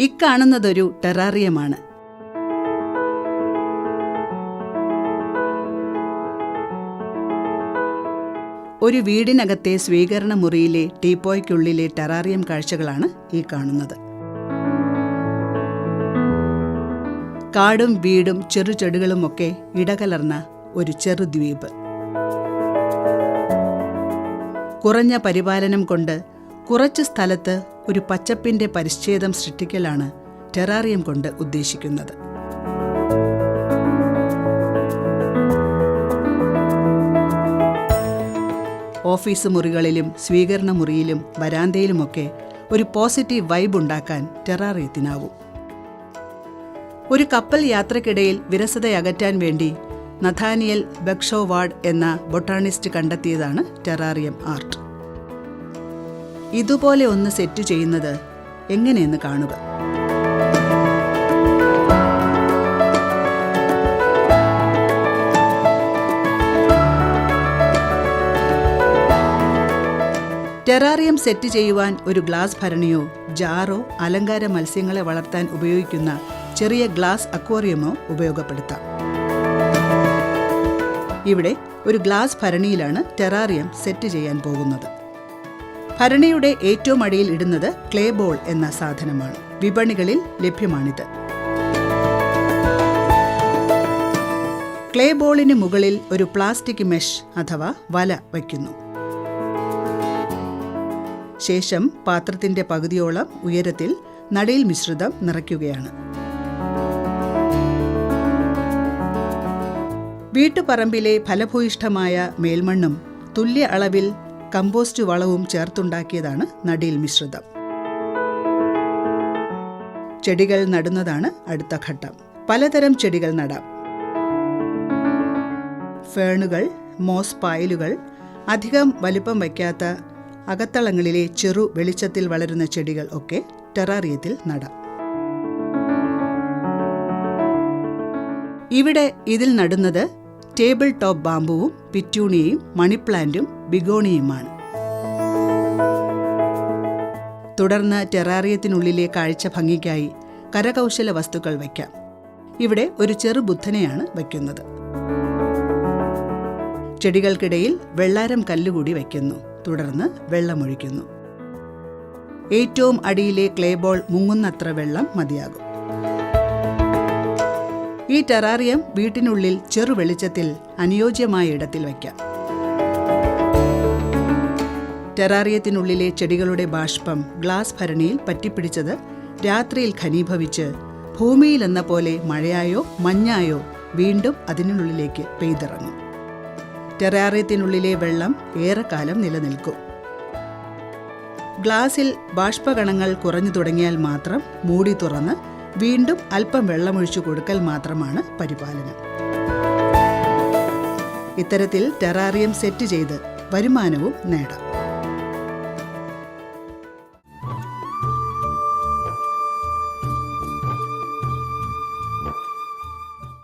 ഇക്കാണുന്നതൊരു ടെറാറിയമാണ്. ഒരു വീടിനകത്തെ സ്വീകരണ മുറിയിലെ ടീപ്പോയ്ക്കുള്ളിലെ ടെറാറിയം കാഴ്ചകളാണ് ഈ കാണുന്നത്. കാടും വീടും ചെറുചെടികളുമൊക്കെ ഇടകലർന്ന ഒരു ചെറുദ്വീപ്. കുറഞ്ഞ പരിപാലനം കൊണ്ട് കുറച്ച് സ്ഥലത്ത് ഒരു പച്ചപ്പിന്റെ പരിച്ഛേദം സൃഷ്ടിക്കലാണ് ടെറാറിയം കൊണ്ട് ഉദ്ദേശിക്കുന്നത്. ഓഫീസ് മുറികളിലും സ്വീകരണ മുറിയിലും വരാന്തയിലുമൊക്കെ ഒരു പോസിറ്റീവ് വൈബ് ഉണ്ടാക്കാൻ ടെറാറിയത്തിനാവും. ഒരു കപ്പൽ യാത്രക്കിടയിൽ വിരസതയകറ്റാൻ വേണ്ടി നഥാനിയൽ ബക്ഷോവാർഡ് എന്ന ബൊട്ടാണിസ്റ്റ് കണ്ടെത്തിയതാണ് ടെറാറിയം ആർട്ട്. ഇതുപോലെ ഒന്ന് സെറ്റ് ചെയ്യുന്നത് എങ്ങനെയെന്ന് കാണുക. ടെറാറിയം സെറ്റ് ചെയ്യുവാൻ ഒരു ഗ്ലാസ് ഭരണിയോ ജാറോ അലങ്കാര മത്സ്യങ്ങളെ വളർത്താൻ ഉപയോഗിക്കുന്ന ചെറിയ ഗ്ലാസ് അക്വേറിയമോ ഉപയോഗപ്പെടുത്താം. ഇവിടെ ഒരു ഗ്ലാസ് ഭരണിയിലാണ് ടെറാറിയം സെറ്റ് ചെയ്യാൻ പോകുന്നത്. ഭരണിയുടെ ഏറ്റവും അടിയിൽ ഇടുന്നത് ക്ലേ ബോൾ എന്ന സാധനമാണ്. വിപണികളിൽ ലഭ്യമാണിത്. ക്ലേ ബോളിന് മുകളിൽ ഒരു പ്ലാസ്റ്റിക് മെഷ് അഥവാ വല വയ്ക്കുന്നു. ശേഷം പാത്രത്തിന്റെ പകുതിയോളം ഉയരത്തിൽ നടയിൽ മിശ്രിതം നിറയ്ക്കുകയാണ്. വീട്ടുപറമ്പിലെ ഫലഭൂയിഷ്ഠമായ മേൽമണ്ണും തുല്യ അളവിൽ കമ്പോസ്റ്റ് വളവും ചേർത്തുണ്ടാക്കിയതാണ് നടീൽ മിശ്രിതം. ചെടികൾ നടുന്നതാണ് അടുത്ത ഘട്ടം. പലതരം ചെടികൾ നടാം. ഫേണുകൾ മോസ് പായലുകൾ അധികം വലിപ്പം വയ്ക്കാത്ത അകത്തളങ്ങളിലെ ചെറു വെളിച്ചത്തിൽ വളരുന്ന ചെടികൾ ഒക്കെ ടെറാറിയത്തിൽ നടാം. ഇവിടെ ഇതിൽ നടുന്നത് ടേബിൾ ടോപ്പ് ബാമ്പുവും പിറ്റൂണിയയും മണിപ്ലാന്റും ബിഗോണിയുമാണ്. തുടർന്ന് ടെറാറിയത്തിനുള്ളിലെ കാഴ്ച ഭംഗിക്കായി കരകൗശല വസ്തുക്കൾ വയ്ക്കാം. ഇവിടെ ഒരു ചെറു ബുദ്ധനെയാണ് വയ്ക്കുന്നത്. ചെടികൾക്കിടയിൽ വെള്ളാരം കല്ലുകൂടി വയ്ക്കുന്നു. തുടർന്ന് വെള്ളമൊഴിക്കുന്നു. ഏറ്റവും അടിയിലെ ക്ലേബോൾ മുങ്ങുന്നത്ര വെള്ളം മതിയാകും. ഈ ടെറാറിയം വീട്ടിനുള്ളിൽ ചെറു വെളിച്ചത്തിൽ അനുയോജ്യമായ ഇടത്തിൽ വയ്ക്കാം. ടെറാറിയത്തിനുള്ളിലെ ചെടികളുടെ ബാഷ്പം ഗ്ലാസ് ഭരണിയിൽ പറ്റിപ്പിടിച്ചത് രാത്രിയിൽ ഖനീഭവിച്ച് ഭൂമിയിലെന്ന പോലെ മഴയായോ മഞ്ഞായോ വീണ്ടും അതിനുള്ളിലേക്ക് പെയ്തിറങ്ങും. ടെറാറിയത്തിനുള്ളിലെ വെള്ളം ഏറെക്കാലം നിലനിൽക്കും. ഗ്ലാസിൽ ബാഷ്പകണങ്ങൾ കുറഞ്ഞു തുടങ്ങിയാൽ മാത്രം മൂടി തുറന്ന് വീണ്ടും അല്പം വെള്ളമൊഴിച്ചു കൊടുക്കൽ മാത്രമാണ് പരിപാലനം. ഇത്തരത്തിൽ ടെറാറിയം സെറ്റ് ചെയ്ത് വരുമാനവും നേടാം.